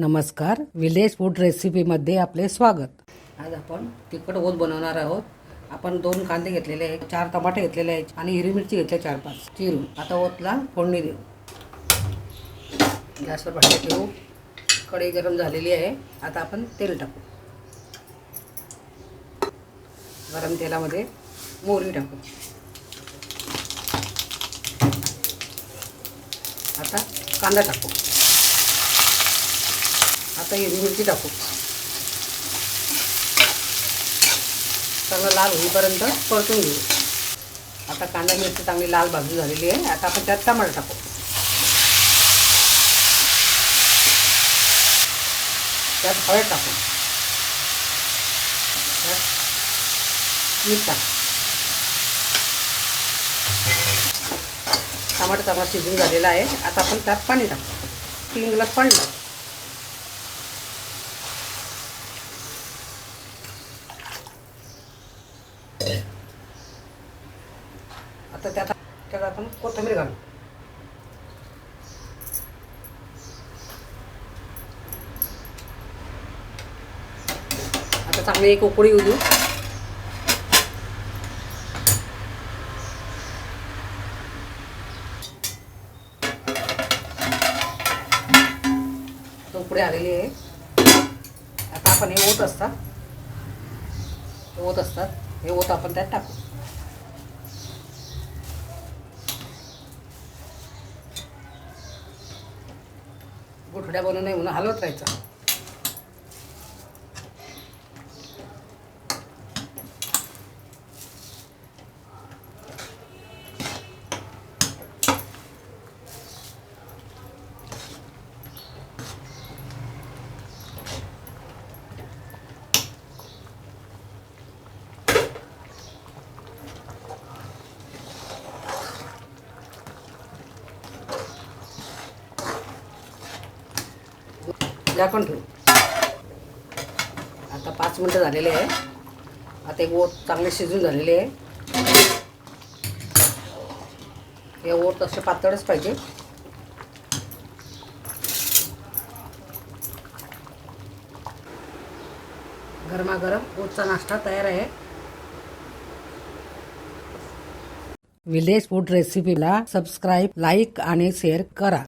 नमस्कार village food रेसिपीमध्ये आपले स्वागत. आज आपण तिखट ओत बनवणार आहोत. आपण दोन कांदे घेतलेले आहेत चार टमाटे घेतलेले आहेत आणि हिरवी मिरची घेतल्या चार पाच. चिरून आता ओतला फोडणी देऊ. गॅसवर भांडे ठेवू. कढई गरम झालेली आहे. आता आपण तेल टाकू. गरम तेलामध्ये मोहरी टाकू. आता कांदा टाकू. आता हिरवी मिरची टाकू. सगळं लाल होईपर्यंत परतून घेऊ. आता कांदा मिरची चांगली लाल भाजून झालेली आहे. आता आपण त्यात टमाटर टाकू. त्यात हळद टाकू. त्यात मीठ टाकू. टमाटर चांगला शिजून झालेला आहे. आता आपण त्यात पाणी टाकू. तीन ग्लास पाणी टाकू. आता त्यात त्यात आपण कोथंबीर घालू. आता चांगली एक उकळी येऊ देऊ. उकळी आलेली आहे. आता आपण हे ओत असतात. ओत असतात. हे ओत आपण त्यात टाकू. गुठड्या बनवून नाही हलवत राहायचं. झाकण ठेवू. आता पाच मिनटं झालेले आहे. आता एक ओट चांगले शिजून झालेले आहे. हे ओट असे पातळच पाहिजे. गरमागरम ओटचा नाश्ता तयार आहे. विलेज फूड रेसिपीला सबस्क्राईब लाईक आणि शेअर करा.